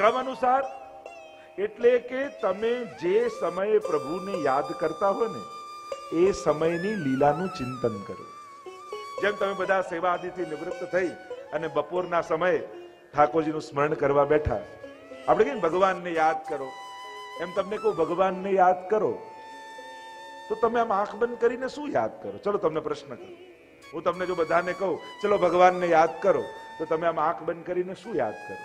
ક્રમ અનુસાર? એટલે કે તમે જે સમયે પ્રભુને યાદ કરતા હો ને, એ સમયની લીલાનું ચિંતન કરો. જેમ તમે બધા સેવા આદિથી નિવૃત્ત થઈ અને બપોરના સમયે ઠાકોરજીનું સ્મરણ કરવા બેઠા, આપણે કહીએ ભગવાનને યાદ કરો. એમ તમને કહું, ભગવાનને યાદ કરો, તો તમે આમ આંખ બંધ કરીને શું યાદ કરો? ચલો તમને પ્રશ્ન કરો. હું તમને જો બધાને કહું, ચલો ભગવાનને યાદ કરો, તો તમે આમ આંખ બંધ કરીને શું યાદ કરો?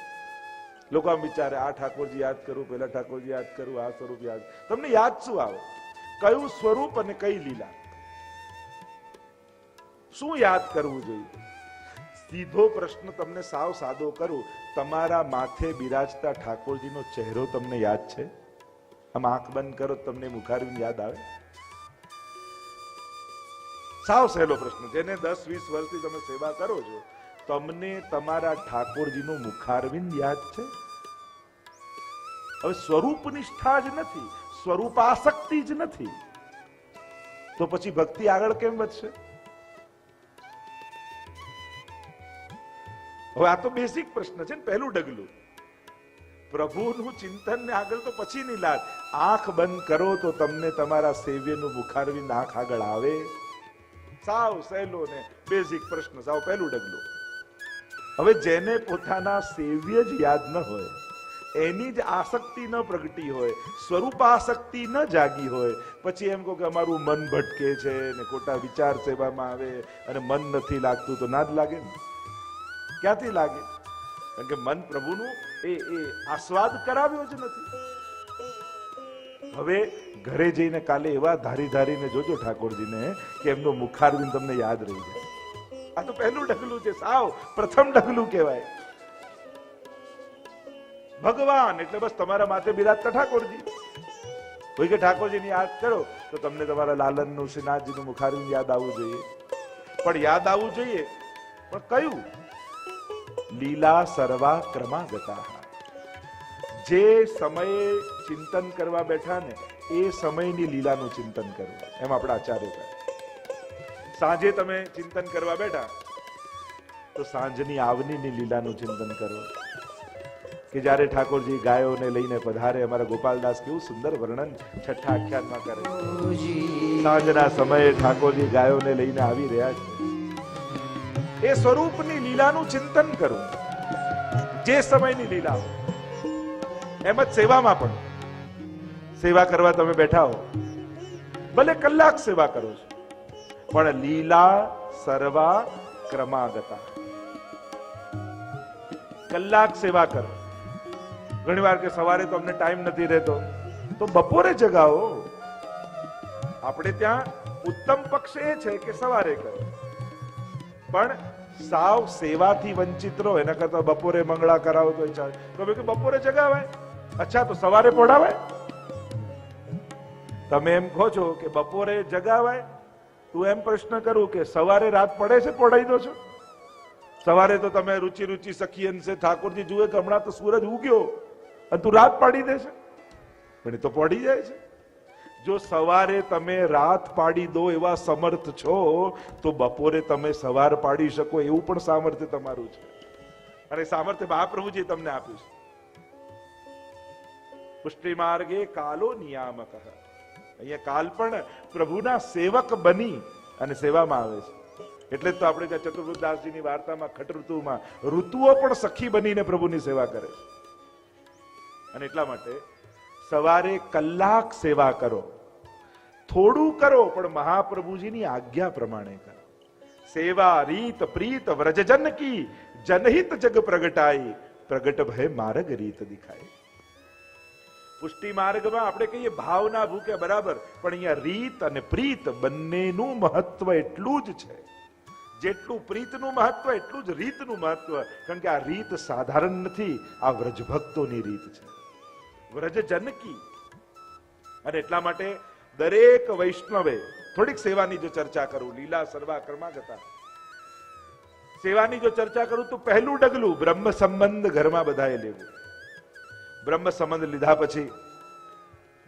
લોકો આમ વિચારે, આ ઠાકોરજી યાદ કરું, પેલા ઠાકોરજી યાદ કરું, આ સ્વરૂપ યાદ તમને યાદ શું આવે? કયું સ્વરૂપ અને કઈ લીલા? શું યાદ કરવું જોઈએ? સીધો પ્રશ્ન તમને સાવ સાદો કરું. તમારા માથે બિરાજતા ઠાકોરજીનો ચહેરો તમને યાદ છે? આમ આંખ બંધ કરો, તમને મુખારવીને યાદ આવે? સાવ સહેલો પ્રશ્ન. જેને દસ વીસ વર્ષથી તમે સેવા કરો છો તમને તમારા ઠાકોરજીનું મુખારવિંદ યાદ છે? હવે સ્વરૂપ નિષ્ઠા જ નથી સ્વરૂપાસક્તિ જ નથી. તો પછી ભક્તિ આગળ કેમ વધશે? હવે આ તો બેસિક પ્રશ્ન છે ને, પહેલું ડગલું. પ્રભુનું ચિંતન ને આગળ તો પછી ની લાત આંખ બંધ કરો તો તમને તમારા સેવ્યનું મુખારવિંદ આંખ આગળ આવે. સાવ સહેલો ને બેઝિક પ્રશ્ન, સાવ પહેલું ડગલું. હવે જેને પોતાના સેવ્ય જ યાદ ન હોય, એની જ આસક્તિ ન પ્રગટી હોય સ્વરૂપ આસક્તિ ન જાગી હોય, પછી એમ કહો કે અમારું મન ભટકે છે ને ખોટા વિચાર સેવામાં આવે અને મન નથી લાગતું તો ના જ લાગે ને? ક્યાંથી લાગે? કારણ કે મન પ્રભુનું એ એ આસ્વાદ કરાવ્યો જ નથી. હવે ઘરે જઈને કાલે એવા ધારી ધારીને જોજો ઠાકોરજીને કે એમનો મુખારવિંદ તમને યાદ રહી જાય. આ તો પહેલું ઢગલું છે, સાવ પ્રથમ ઢગલું કહેવાય. ભગવાન, એટલે બસ તમારા માથે બિરાજતા ઠાકોરજી. કોઈ કે ઠાકોરજીની યાદ કરો, તો તમને તમારા લાલનનું શ્રીનાથજીનું મુખારવિંદ યાદ આવવું જોઈએ. પણ યાદ આવવું જોઈએ, પણ કયું? લીલા સર્વા ક્રમાગતા. જે સમયે ચિંતન કરવા બેઠા ને, એ સમયની લીલાનું ચિંતન કરવું. એમ આપણા આચાર્ય કહે. સાંજે તમે ચિંતન કરવા બેઠા, તો સાંજની આવનીની લીલાનું ચિંતન કરો. કે જ્યારે ઠાકોરજી ગાયોને લઈને પધારે, અમારા ગોપાલદાસ કેવું સુંદર વર્ણન છઠ્ઠા આખ્યાનમાં કરે સાંજના સમયે ઠાકોરજી ગાયોને લઈને આવી રહ્યા છે. એ સ્વરૂપની લીલાનું ચિંતન કરો. જે સમયની લીલા એમ જ સેવામાં પણ. સેવા કરવા તમે બેઠા હો. ભલે કલાક સેવા કરો છો. પણ લીલા સર્વા ક્રમાગતા. કલાક સેવા કરો. ઘણી વાર કે સવારે તો અમને ટાઈમ નથી રહેતો. તો બપોરે જગાવો. આપણે ત્યાં ઉત્તમ પક્ષ એ છે કે સવારે કરો. પણ સાવ સેવાથી વંચિત રહો. એના કરતા બપોરે મંગળા કરાવો તો ચાલે. તો બપોરે જગાવાય. અચ્છા, તો સવારે પોડાવાય તમે એમ કહો છો કે બપોરે જગાવાય? તું એમ પ્રશ્ન કરું કે સવારે રાત પડે છે પડાઈ દો છો? સવારે તો તમે રુચિ રુચિ સખી અંશે ઠાકોરજી જુએ કે હમણાં તો સૂરજ ઉગ્યો અને તું રાત પાડી દે છે? પણ એ તો પડી જાય છે. જો સવારે તમે રાત પાડી દો એવા સમર્થ છો, તો બપોરે તમે સવાર પાડી શકો એવું પણ સામર્થ્ય તમારું છે. અને સામર્થ્ય મહાપ્રભુજી તમને આપ્યું છે. પુષ્ટિ માર્ગે કાલો નિયામક. અહીંયા કાલ પણ પ્રભુના સેવક બની અને સેવામાં આવે છે. એટલે જ તો આપણે ત્યાં ચતુર્વૃદાસજીની વાર્તામાં ખટ ઋતુમાં ઋતુઓ પણ સખી બનીને પ્રભુની સેવા કરે છે. અને એટલા માટે સવારે કલાક સેવા કરો. થોડું કરો, પણ મહાપ્રભુજીની આજ્ઞા પ્રમાણે કરો. સેવા રીત, પ્રીત, વ્રજજન કી જનહિત જગ પ્રગટાઈ પ્રગટ ભય માર્ગ રીત દિખાય. પુષ્ટિ માર્ગમાં આપણે કહીએ ભાવના ભૂકે બરાબર, પણ અહીંયા રીત અને પ્રીત બંનેનું મહત્વ એટલું જ છે. જેટલું પ્રીતનું મહત્વ, એટલું જ રીતનું મહત્વ. કારણ કે આ રીત સાધારણ નથી, આ વ્રજભક્તોની રીત છે. વ્રજ જનકી અને એટલા માટે દરેક વૈષ્ણવે થોડીક સેવાની જો ચર્ચા કરું, લીલા સર્વા કર્માગતા સેવાની જો ચર્ચા કરું તો પહેલું ડગલું બ્રહ્મ સંબંધ ઘરમાં બધાએ લેવું. બ્રહ્મ સંબંધ લીધા પછી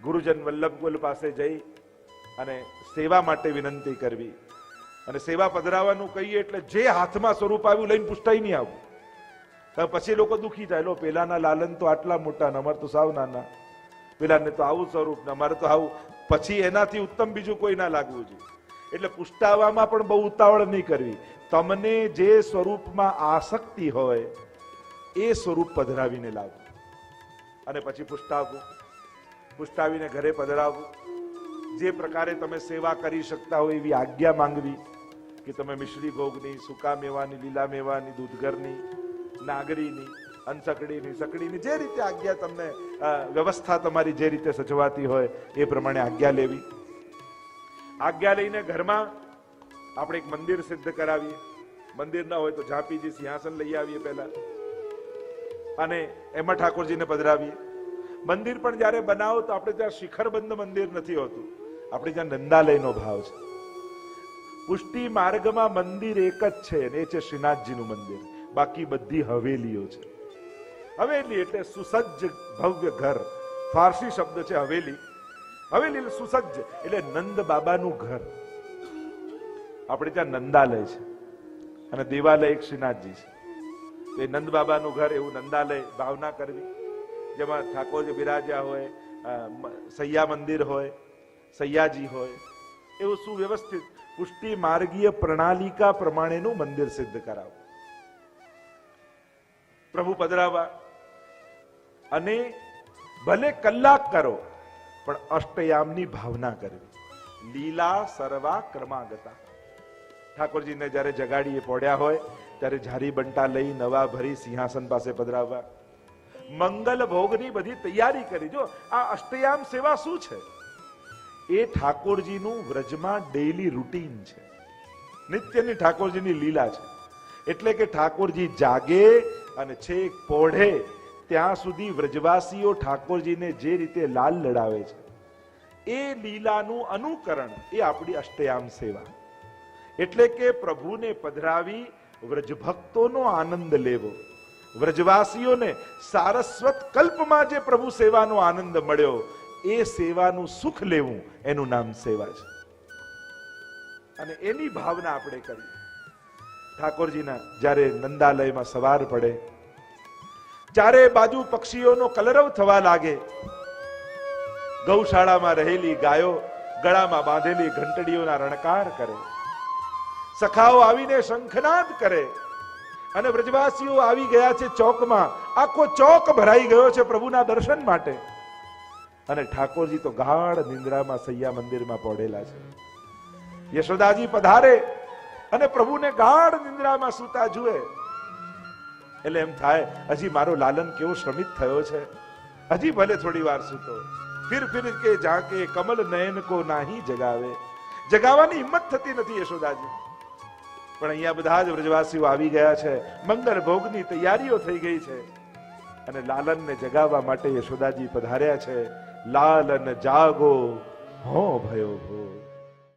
ગુરુજન વલ્લભકુલ પાસે જઈ અને સેવા માટે વિનંતી કરવી. અને સેવા પધરાવાનું કહીએ એટલે જે હાથમાં સ્વરૂપ આવ્યું લઈને પૂછતાય નહીં આવું. તો પછી લોકો દુઃખી થાય, લો, પેલાના લાલન તો આટલા મોટા ને અમારે તો સાવ નાના. પેલાને તો આવું સ્વરૂપ ને અમારે તો આવું. પછી એનાથી ઉત્તમ બીજું કોઈ ના લાગવું જોઈએ એટલે પુષ્ટાવામાં પણ બહુ ઉતાવળ નહીં કરવી. તમને જે સ્વરૂપમાં આસક્તિ હોય, એ સ્વરૂપ પધરાવીને લાવવું અને પછી પુષ્ટાવવું. પુષ્ટાવીને ઘરે પધરાવવું. જે પ્રકારે તમે સેવા કરી શકતા હોય એવી આજ્ઞા માંગવી કે તમે મિશ્રી ભોગની, સૂકા મેવાની, લીલા મેવાની દૂધગરની નાગરીની, અનસકડીની, સકડીની જે રીતે આજ્ઞા તમને વ્યવસ્થા તમારી જે રીતે સચવાતી હોય એ પ્રમાણે આજ્ઞા લેવી. આજ્ઞા લઈને ઘરમાં આપણે એક મંદિર સિદ્ધ કરાવીએ. મંદિર ના હોય તો ઝાંપીજી સિંહાસન લઈ આવીએ પહેલા. અને એમાં ઠાકોરજીને પધરાવીએ. મંદિર પણ જ્યારે બનાવો તો આપણે ત્યાં શિખરબંધ મંદિર નથી હોતું. આપણે ત્યાં નંદાલયનો ભાવ છે. પુષ્ટિ માર્ગમાં મંદિર એક જ છે અને એ છે શ્રીનાથજીનું મંદિર. બાકી બધી હવેલીઓ છે. હવેલી એટલે સુસજ્જ ભવ્ય ઘર. ફારસી શબ્દ છે હવેલી. હવેલી એટલે સુસજ્જ, એટલે નંદ બાબાનું ઘર. આપણે ત્યાં નંદાલય છે અને દેવાલય એક શ્રીનાથજી છે. એ નંદ બાબાનું ઘર એવું નંદાલય ભાવના કરવી. જેમાં ઠાકોરજી બિરાજ્યા હોય સૈયા મંદિર હોય, સૈયાજી હોય, એવું સુવ્યવસ્થિત પુષ્ટિ માર્ગીય પ્રણાલિકા પ્રમાણેનું મંદિર સિદ્ધ કરાવવું પ્રભુ પધરાવા. અને ભલે કલાક કરો, પણ અષ્ટયામની ભાવના કરવી. લીલા સર્વા ક્રમાગતા. ઠાકોરજીને જ્યારે જગાડીએ પોડ્યા હોય ત્યારે ઝારી બંટા લઈ નવા ભરી સિંહાસન પાસે પધરાવવા. મંગલ ભોગની બધી તૈયારી કરી. જો, આ અષ્ટયામ સેવા શું છે? એ ઠાકોરજીનું વ્રજમાં ડેઈલી રૂટીન છે. નિત્યની ઠાકોરજીની લીલા છે. એટલે કે ઠાકોરજી જાગે અને છેક પોઢે ત્યાં સુધી વ્રજવાસીઓ ઠાકોરજીને જે રીતે લાલ લડાવે છે, એ લીલાનું અનુકરણ એ આપણી અષ્ટયામ સેવા. એટલે કે પ્રભુને પધરાવી વ્રજભક્તોનો આનંદ લેવો. વ્રજવાસીઓને સારસ્વત કલ્પમાં જે પ્રભુ સેવાનો આનંદ મળ્યો, એ સેવાનું સુખ લેવું એનું નામ સેવા છે. અને એની ભાવના આપણે કરી ઠાકોરજીના જ્યારે નંદાલયમાં સવાર પડે ચારે બાજુ પક્ષીઓનો કલરવ થવા લાગે, ગૌશાળામાં રહેલી ગાયો ગળામાં બાંધેલી ઘંટડીઓના રણકાર કરે સખાઓ આવીને શંખનાદ કરે. અને વ્રજવાસીઓ આવી ગયા છે ચોકમાં. આખો ચોક ભરાઈ ગયો છે પ્રભુના દર્શન માટે. અને ઠાકોરજી તો ગાઢ નિંદ્રામાં સૈયા મંદિરમાં પડેલા છે. યશોદાજી પધારે અને પ્રભુને ગાઢ નિંદ્રામાં સૂતા જુએ. એટલે એમ થાય, હજી મારો લાલન કેવો શ્રમિત થયો છે? હજી ભલે થોડી વાર સૂતો. ફિર ફિર કે જાકે કમલ નયન કો નાહી જગાવે. જગાવાની હિંમત થતી નથી યશોદાજી. પણ અહીંયા બધા જ વ્રજવાસીઓ આવી ગયા છે. મંગળ ભોગની તૈયારીઓ થઈ ગઈ છે. અને લાલનને જગાવવા માટે યશોદાજી પધાર્યા છે. લાલન જાગો, હો ભયો ભોગ